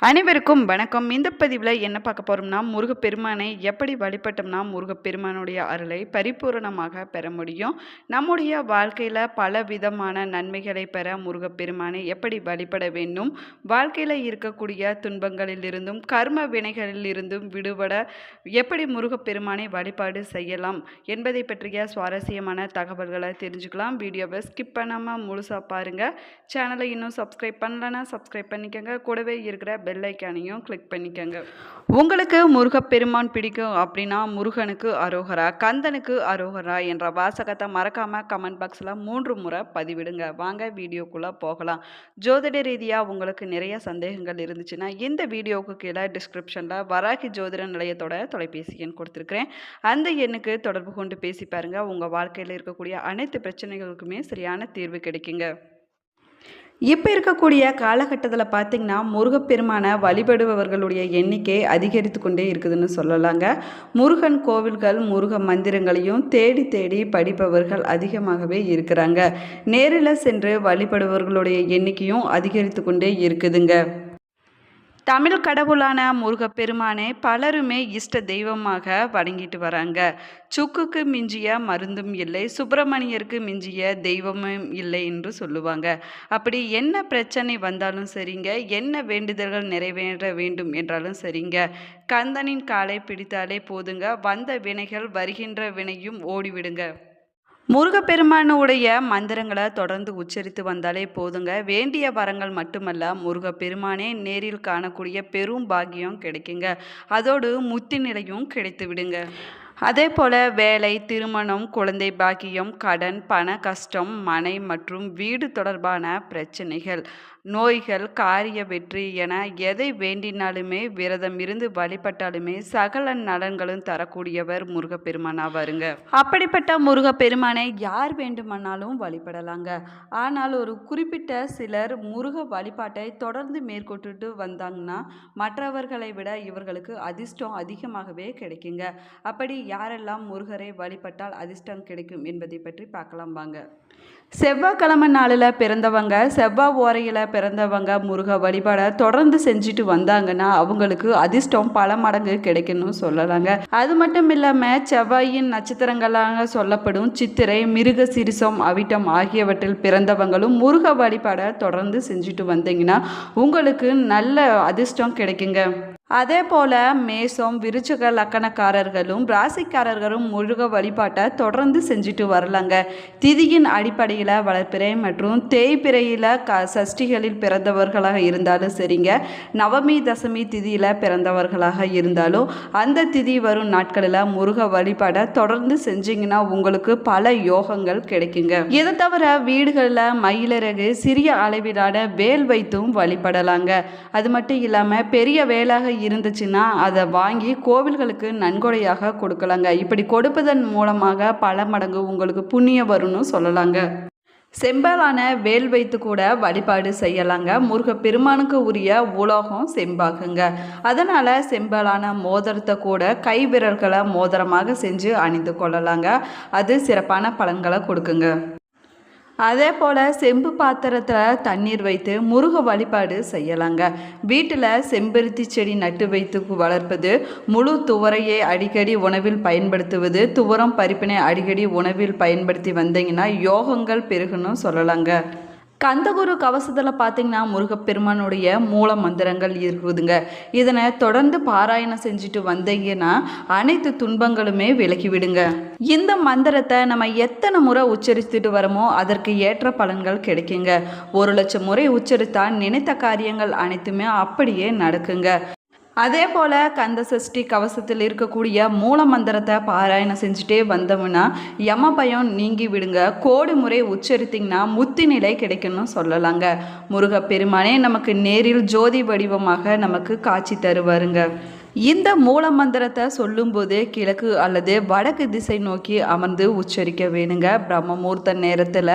அனைவருக்கும் வணக்கம். இந்த பதிவில் என்ன பார்க்க போகிறோம்னா முருகப்பெருமானை எப்படி வழிபட்டோம்னா முருகப்பெருமானுடைய அருளை பரிபூரணமாக பெற முடியும். நம்முடைய வாழ்க்கையில் பல விதமான நன்மைகளை பெற முருகப்பெருமானை எப்படி வழிபட வேண்டும்? வாழ்க்கையில் இருக்கக்கூடிய துன்பங்களிலிருந்தும் கர்ம வினைகளிலிருந்தும் விடுபட எப்படி முருகப்பெருமானை வழிபாடு செய்யலாம் என்பதை பற்றிய சுவாரஸ்யமான தகவல்களை தெரிஞ்சுக்கலாம். வீடியோவை ஸ்கிப் பண்ணாமல் முழுசாக பாருங்கள் சேனலை இன்னும் சப்ஸ்கிரைப் பண்ணலன்னா சப்ஸ்கிரைப் பண்ணிக்கோங்க. கூடவே இருக்கிற பெல் ஐக்கானையும் கிளிக் பண்ணிக்கோங்க. உங்களுக்கு முருகப்பெருமான் பிடிக்கும் அப்படின்னா முருகனுக்கு அரோகரா கந்தனுக்கு அரோகரா என்ற வாசகத்தை மறக்காமல் கமெண்ட் பாக்ஸில் மூன்று முறை பதிவிடுங்க. வாங்க வீடியோக்குள்ளே போகலாம். ஜோதிட ரீதியாக உங்களுக்கு நிறைய சந்தேகங்கள் இருந்துச்சுன்னா இந்த வீடியோவுக்கு கீழே டிஸ்கிரிப்ஷனில் வராகி ஜோதிட நிலையத்தோட தொலைபேசி எண் கொடுத்துருக்குறேன். அந்த எண்ணுக்கு தொடர்பு கொண்டு பேசி பாருங்கள் உங்கள் வாழ்க்கையில் இருக்கக்கூடிய அனைத்து பிரச்சனைகளுக்குமே சரியான தீர்வு கிடைக்குங்க. இப்போ இருக்கக்கூடிய காலகட்டத்தில் பார்த்திங்கன்னா முருகப்பெருமானை வழிபடுபவர்களுடைய எண்ணிக்கை அதிகரித்து கொண்டே இருக்குதுன்னு சொல்லலாங்க. முருகன் கோவில்கள் முருக மந்திரங்களையும் தேடி தேடி படிப்பவர்கள் அதிகமாகவே இருக்கிறாங்க. நேரில் சென்று வழிபடுபவர்களுடைய எண்ணிக்கையும் அதிகரித்து கொண்டே இருக்குதுங்க. தமிழ் கடவுளான முருகப்பெருமானை பலருமே இஷ்ட தெய்வமாக வணங்கிட்டு வராங்க. சுக்குக்கு மிஞ்சிய மருந்தும் இல்லை சுப்பிரமணியருக்கு மிஞ்சிய தெய்வமும் இல்லை என்று சொல்லுவாங்க. அப்படி என்ன பிரச்சனை வந்தாலும் சரிங்க என்ன வேண்டுதல்கள் நிறைவேற வேண்டும் என்றாலும் சரிங்க. கந்தனின் காலை பிடித்தாலே போதுங்க வந்த வினைகள் வருகின்ற வினையும் ஓடிவிடுங்க. முருகப்பெருமானுடைய மந்திரங்களை தொடர்ந்து உச்சரித்து வந்தாலே போதுங்க. வேண்டிய வரங்கள் மட்டுமல்ல முருகப்பெருமானே நேரில் காணக்கூடிய பெரும் பாக்கியம் கிடைக்குங்க. அதோடு முத்தி நிலையும் கிடைத்து விடுங்க. அதே போல் வேலை திருமணம் குழந்தை பாக்கியம் கடன் பண கஷ்டம் மனை மற்றும் வீடு தொடர்பான பிரச்சனைகள் நோய்கள் காரிய வெற்றி என எதை வேண்டினாலுமே விரதம் இருந்து வழிபட்டாலுமே சகல நலன்களும் தரக்கூடியவர் முருகப்பெருமானா வருங்க அப்படிப்பட்ட முருகப்பெருமானை யார் வேண்டுமானாலும் வழிபடலாங்க. ஆனால் ஒரு குறிப்பிட்ட சிலர் முருக வழிபாட்டை தொடர்ந்து மேற்கொண்டுட்டு வந்தாங்கன்னா மற்றவர்களை விட இவர்களுக்கு அதிர்ஷ்டம் அதிகமாகவே கிடைக்குங்க. அப்படி யாரெல்லாம் முருகரை வழிபட்டால் அதிர்ஷ்டம் கிடைக்கும் என்பதை பற்றி பார்க்கலாம் வாங்க. செவ்வாய்க்கிழமை நாளில் பிறந்தவங்க செவ்வாய் ஓரையில் பிறந்தவங்க முருக வழிபாடை தொடர்ந்து செஞ்சுட்டு வந்தாங்கன்னா அவங்களுக்கு அதிர்ஷ்டம் பல மடங்கு கிடைக்கணும்னு சொல்லலாங்க. அது மட்டும் இல்லாமல் செவ்வாயின் நட்சத்திரங்களாக சொல்லப்படும் சித்திரை மிருக சிரிசம் அவிட்டம் ஆகியவற்றில் பிறந்தவங்களும் முருக வழிபாடை தொடர்ந்து செஞ்சுட்டு வந்தீங்கன்னா உங்களுக்கு நல்ல அதிர்ஷ்டம் கிடைக்குங்க. அதே போல் மேசம் விருச்சக லக்கணக்காரர்களும் ராசிக்காரர்களும் முருக வழிபாட்டை தொடர்ந்து செஞ்சுட்டு வரலாங்க. திதியின் அடிப்படையில் வளர்ப்பிறை மற்றும் தேய்பிறையில் க சஷ்டிகளில் பிறந்தவர்களாக இருந்தாலும் சரிங்க. நவமி தசமி திதியில் பிறந்தவர்களாக இருந்தாலும் அந்த திதி வரும் நாட்களில் முருக வழிபாடை தொடர்ந்து செஞ்சீங்கன்னா உங்களுக்கு பல யோகங்கள் கிடைக்குங்க. இதை தவிர வீடுகளில் மயிலிறகு சிறிய அளவிலான வேல் வைத்தும் வழிபடலாங்க. அது மட்டும் இல்லாமல் பெரிய வேலாக இருந்துச்சுன்னா அதை வாங்கி கோவில்களுக்கு நன்கொடையாக கொடுக்கலாங்க. இப்படி கொடுப்பதன் மூலமாக பல மடங்கு உங்களுக்கு புண்ணியம் வரும்னு சொல்லலாங்க. செம்பாலான வேல் வைத்து கூட வழிபாடு செய்யலாங்க. முருக பெருமானுக்கு உரிய உலோகம் செம்பாகுங்க. அதனால் செம்பாலான மோதிரத்தை கூட கை விரல்களை மோதிரமாக செஞ்சு அணிந்து கொள்ளலாங்க. அது சிறப்பான பலன்களை கொடுக்குங்க. அதே போல் செம்பு பாத்திரத்தில் தண்ணீர் வைத்து முருக வழிபாடு செய்யலாங்க. வீட்டில் செம்பருத்தி செடி நட்டு வைத்து வளர்ப்பது முழு துவரையை அடிக்கடி உணவில் பயன்படுத்துவது துவரம் பருப்பினை அடிக்கடி உணவில் பயன்படுத்தி வந்தீங்கன்னா யோகங்கள் பெருகணும் சொல்லலாங்க. கந்தகுரு கவசத்தில் பார்த்தீங்கன்னா முருகப்பெருமானுடைய மூல மந்திரங்கள் இருக்குதுங்க. இதனை தொடர்ந்து பாராயணம் செஞ்சுட்டு வந்தீங்கன்னா அனைத்து துன்பங்களுமே விலகிவிடுங்க. இந்த மந்திரத்தை நம்ம எத்தனை முறை உச்சரித்துட்டு வரமோ அதற்கு ஏற்ற பலன்கள் கிடைக்குங்க. ஒரு லட்சம் முறை உச்சரித்தால் நினைத்த காரியங்கள் அனைத்துமே அப்படியே நடக்குங்க. அதே போல் கந்த சஷ்டி கவசத்தில் இருக்கக்கூடிய மூல மந்திரத்தை பாராயணம் செஞ்சுட்டே வந்தோம்னா யம பயம் நீங்கி விடுங்க. கோடி முறை உச்சரித்திங்கன்னா முத்தி நிலை கிடைக்கணும்னு சொல்லலாங்க. முருகப்பெருமானே நமக்கு நேரில் ஜோதி வடிவமாக நமக்கு காட்சி தருவாருங்க. இந்த மூல மந்திரத்தை சொல்லும்போது கிழக்கு அல்லது வடக்கு திசை நோக்கி அமர்ந்து உச்சரிக்க வேணுங்க. பிரம்மமூர்த்த நேரத்தில்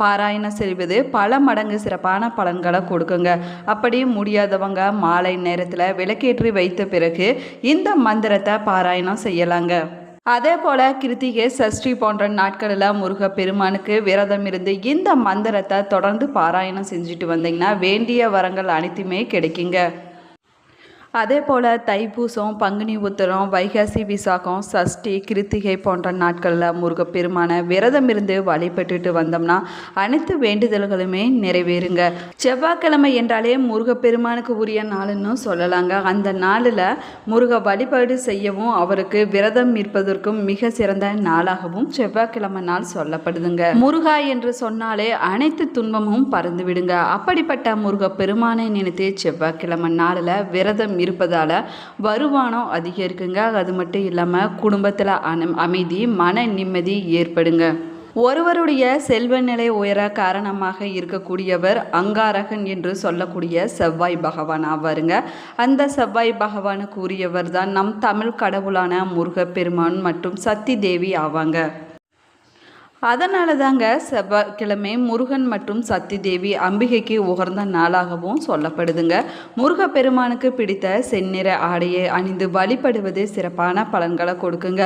பாராயணம் செய்வது பல மடங்கு சிறப்பான பலன்களை கொடுக்குங்க. அப்படி முடியாதவங்க மாலை நேரத்தில் விளக்கேற்றி வைத்த பிறகு இந்த மந்திரத்தை பாராயணம் செய்யலாங்க. அதே போல் கிருத்திகை சஷ்டி போன்ற நாட்களில் முருக பெருமானுக்கு விரதம் இருந்து இந்த மந்திரத்தை தொடர்ந்து பாராயணம் செஞ்சுட்டு வந்தீங்கன்னா வேண்டிய வரங்கள் அனைத்துமே கிடைக்குங்க. அதே போல் தைப்பூசம் பங்குனி உத்தரம் வைகாசி விசாகம் சஷ்டி கிருத்திகை போன்ற நாட்களில் முருகப்பெருமான விரதம் இருந்து வழிபட்டுட்டு வந்தோம்னா அனைத்து வேண்டுதல்களுமே நிறைவேறுங்க. செவ்வாய்க்கிழமை என்றாலே முருகப்பெருமானுக்கு உரிய நாளுன்னு சொல்லலாங்க. அந்த நாளில் முருக வழிபாடு செய்யவும் அவருக்கு விரதம் இருப்பதற்கும் மிக சிறந்த நாளாகவும் செவ்வாய்க்கிழமை நாள் சொல்லப்படுதுங்க. முருகா என்று சொன்னாலே அனைத்து துன்பமும் பறந்து விடுங்க அப்படிப்பட்ட முருகப்பெருமானை நினைத்து செவ்வாய்க்கிழமை நாளில் விரதம் இருப்பதால் வருமானம் அதிகரிக்குங்க. அது மட்டும் இல்லாமல் குடும்பத்தில் அமைதி மன நிம்மதி ஏற்படுங்க. ஒருவருடைய செல்வ நிலை உயர காரணமாக இருக்கக்கூடியவர் அங்காரகன் என்று சொல்லக்கூடிய செவ்வாய் பகவான் ஆவாருங்க. அந்த செவ்வாய் பகவானுக்கு உரியவர் தான் நம் தமிழ் கடவுளான முருகப்பெருமான் மற்றும் சக்தி தேவி ஆவாங்க. அதனால தாங்க செவ்வாய்க்கிழமை முருகன் மற்றும் சத்தி தேவி அம்பிகைக்கு உகர்ந்த நாளாகவும் சொல்லப்படுதுங்க. முருகப்பெருமானுக்கு பிடித்த செந்நிற ஆடையை அணிந்து வழிபடுவது சிறப்பான பலன்களை கொடுக்குங்க.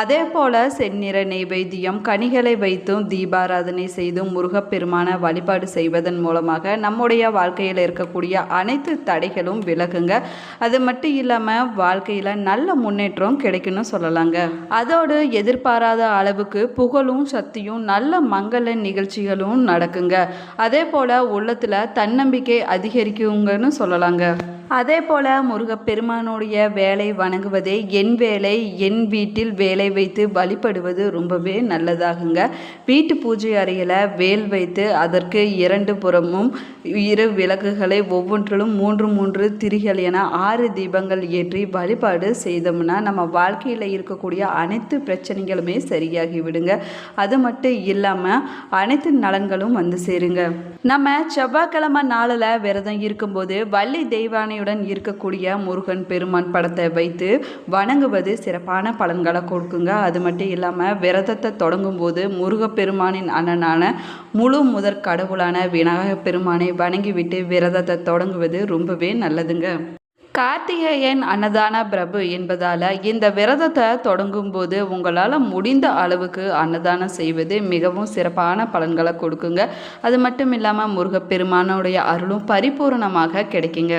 அதே போல் செந்நிற நெய்வேத்தியம் கனிகளை வைத்தும் தீபாராதனை செய்தும் முருகப்பெருமான வழிபாடு செய்வதன் மூலமாக நம்முடைய வாழ்க்கையில் இருக்கக்கூடிய அனைத்து தடைகளும் விலகுங்க. அது மட்டும் இல்லாமல் வாழ்க்கையில் நல்ல முன்னேற்றம் கிடைக்குன்னு சொல்லலாங்க. அதோடு எதிர்பாராத அளவுக்கு புகழும் சக்தி பற்றியும் நல்ல மங்கள நிகழ்ச்சிகளும் நடக்குங்க. அதே போல் உள்ளத்தில் தன்னம்பிக்கை அதிகரிக்குங்கன்னு சொல்லலாங்க. அதே போல் முருகப்பெருமானுடைய வேலை வணங்குவதே என் வேலை என் வீட்டில் வேலை வைத்து வழிபடுவது ரொம்பவே நல்லதாகுங்க. வீட்டு பூஜை அறையில் வேல் வைத்து அதற்கு இரண்டு புறமும் இரு விளக்குகளை ஒவ்வொன்றிலும் மூன்று மூன்று திரிகள் என ஆறு தீபங்கள் ஏற்றி வழிபாடு செய்தோம்னா நம்ம வாழ்க்கையில் இருக்கக்கூடிய அனைத்து பிரச்சனைகளுமே சரியாகி விடுங்க. அது மட்டும் இல்லாமல் அனைத்து நலன்களும் வந்து சேருங்க. நம்ம செவ்வாய்க்கிழமை நாளில் விரதம் இருக்கும்போது வள்ளி தெய்வானை யானையுடன் இருக்கக்கூடிய முருகன் பெருமான் படத்தை வைத்து வணங்குவது சிறப்பான பலன்களை கொடுக்குங்க. அது மட்டும் இல்லாமல் விரதத்தை தொடங்கும் போது முருகப்பெருமானின் அண்ணனான முழு முதற் கடவுளான விநாயகப் பெருமானை வணங்கிவிட்டு விரதத்தை தொடங்குவது ரொம்பவே நல்லதுங்க. கார்த்திகேயன் அன்னதான பிரபு என்பதால் இந்த விரதத்தை தொடங்கும் போது உங்களால் முடிந்த அளவுக்கு அன்னதானம் செய்வது மிகவும் சிறப்பான பலன்களை கொடுக்குங்க. அது மட்டும் இல்லாமல் முருகப்பெருமானுடைய அருளும் பரிபூர்ணமாக கிடைக்குங்க.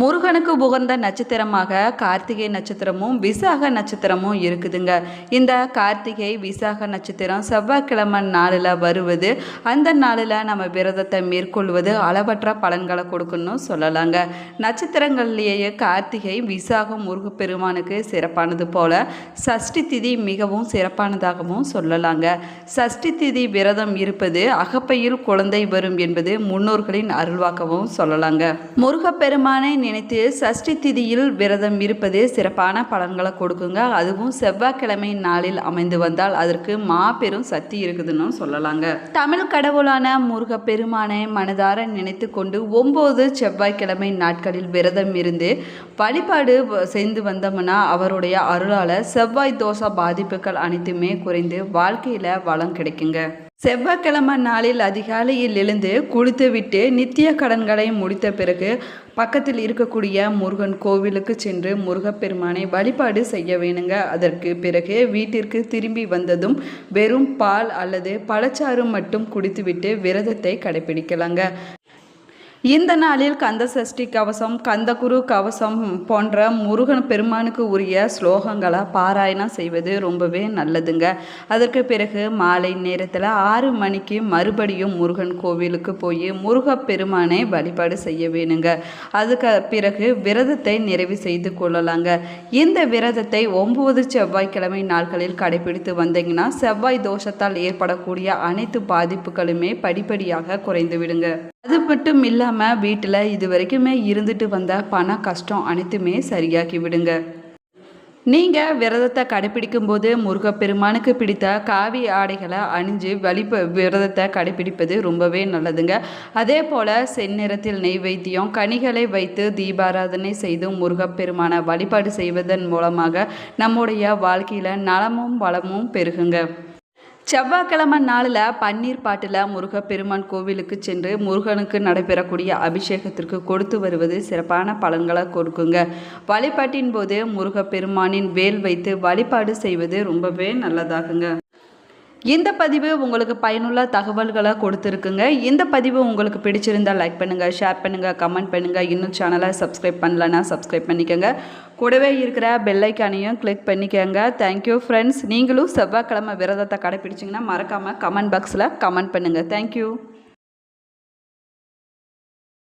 முருகனுக்கு உகந்த நட்சத்திரமாக கார்த்திகை நட்சத்திரமும் விசாக நட்சத்திரமும் இருக்குதுங்க. இந்த கார்த்திகை விசாக நட்சத்திரம் செவ்வாய்க்கிழமை நாளில் வருவது. அந்த நாளில் நம்ம விரதத்தை மேற்கொள்வது அளவற்ற பலன்களை கொடுக்கணும்னு சொல்லலாங்க. நட்சத்திரங்கள்லேயே கார்த்திகை விசாகம் முருகப்பெருமானுக்கு சிறப்பானது போல சஷ்டி திதி மிகவும் சிறப்பானதாகவும் சொல்லலாங்க. சஷ்டி திதி விரதம் இருப்பது அகப்பையில் குழந்தை வரும் என்பது முன்னோர்களின் அருள்வாக்கவும் சொல்லலாங்க. முருகப்பெருமானை நினைத்து சஷ்டி திதியில் விரதம் இருப்பது சிறப்பான பலன்களை கொடுக்குங்க. அதுவும் செவ்வாய்க்கிழமை நாளில் அமைந்து வந்தால் அதற்கு மாபெரும் சக்தி இருக்குதுன்னு சொல்லலாங்க. தமிழ் கடவுளான முருக பெருமானை மனதார நினைத்து கொண்டு ஒம்பது செவ்வாய்க்கிழமை நாட்களில் விரதம் இருந்து வழிபாடு செய்து வந்தோம்னா அவருடைய அருளால் செவ்வாய் தோஷ பாதிப்புகள் அனைத்துமே குறைந்து வாழ்க்கையில் வளம் கிடைக்குங்க. செவ்வாய்க்கிழமை நாளில் அதிகாலையில் எழுந்து குளித்துவிட்டு நித்திய கடன்களை முடித்த பிறகு பக்கத்தில் இருக்கக்கூடிய முருகன் கோவிலுக்கு சென்று முருகப்பெருமானை வழிபாடு செய்ய வேணுங்க. அதற்கு பிறகு வீட்டிற்கு திரும்பி வந்ததும் வெறும் பால் அல்லது பழச்சாறு மட்டும் குடித்துவிட்டு விரதத்தை கடைபிடிக்கலாங்க. இந்த நாளில் கந்த சஷ்டி கவசம் கந்தகுரு கவசம் போன்ற முருகன் பெருமானுக்கு உரிய ஸ்லோகங்களை பாராயணம் செய்வது ரொம்பவே நல்லதுங்க. அதற்கு பிறகு மாலை நேரத்தில் ஆறு மணிக்கு மறுபடியும் முருகன் கோவிலுக்கு போய் முருக பெருமானை வழிபாடு செய்ய வேணுங்க. அதுக்கு பிறகு விரதத்தை நிறைவு செய்து கொள்ளலாங்க. இந்த விரதத்தை ஒம்பது செவ்வாய்க்கிழமை நாட்களில் கடைபிடித்து வந்தீங்கன்னா செவ்வாய் தோஷத்தால் ஏற்படக்கூடிய அனைத்து பாதிப்புகளுமே படிப்படியாக குறைந்து விடுங்க. அது மட்டும் இல்லாமல் வீட்டில் இது வரைக்குமே இருந்துட்டு வந்த பண கஷ்டம் அனைத்துமே சரியாக்கி விடுங்க. நீங்கள் விரதத்தை கடைபிடிக்கும் போது முருகப்பெருமானுக்கு பிடித்த காவி ஆடைகளை அணிஞ்சு வழிப விரதத்தை கடைபிடிப்பது ரொம்பவே நல்லதுங்க. அதே போல் செந்நிறத்தில் நெய்வேத்தியம் கனிகளை வைத்து தீபாராதனை செய்து முருகப்பெருமானை வழிபாடு செய்வதன் மூலமாக நம்முடைய வாழ்க்கையில் நலமும் வளமும் பெருகுங்க. செவ்வாய்க்கிழமை நாளில் பன்னீர் பாட்டில் முருகப்பெருமான் கோவிலுக்கு சென்று முருகனுக்கு நடைபெறக்கூடிய அபிஷேகத்திற்கு கொடுத்து வருவது சிறப்பான பலன்களை கொடுக்குங்க. வழிபாட்டின் போது முருகப்பெருமானின் வேல் வைத்து வழிபாடு செய்வது ரொம்பவே நல்லதாகுங்க. இந்த பதிவு உங்களுக்கு பயனுள்ள தகவல்களை கொடுத்துருக்குங்க. இந்த பதிவு உங்களுக்கு பிடிச்சிருந்தால் லைக் பண்ணுங்கள் ஷேர் பண்ணுங்கள் கமெண்ட் பண்ணுங்கள் இன்னும் சேனலை சப்ஸ்கிரைப் பண்ணலன்னா சப்ஸ்கிரைப் பண்ணிக்கோங்க. கூடவே இருக்கிற பெல்லைக்கானையும் கிளிக் பண்ணிக்கோங்க. தேங்க்யூ ஃப்ரெண்ட்ஸ் நீங்களும் செவ்வாய்க்கிழமை விரதத்தை கடைப்பிடிச்சிங்கன்னா மறக்காமல் கமெண்ட் பாக்ஸில் கமெண்ட் பண்ணுங்கள் தேங்க்யூ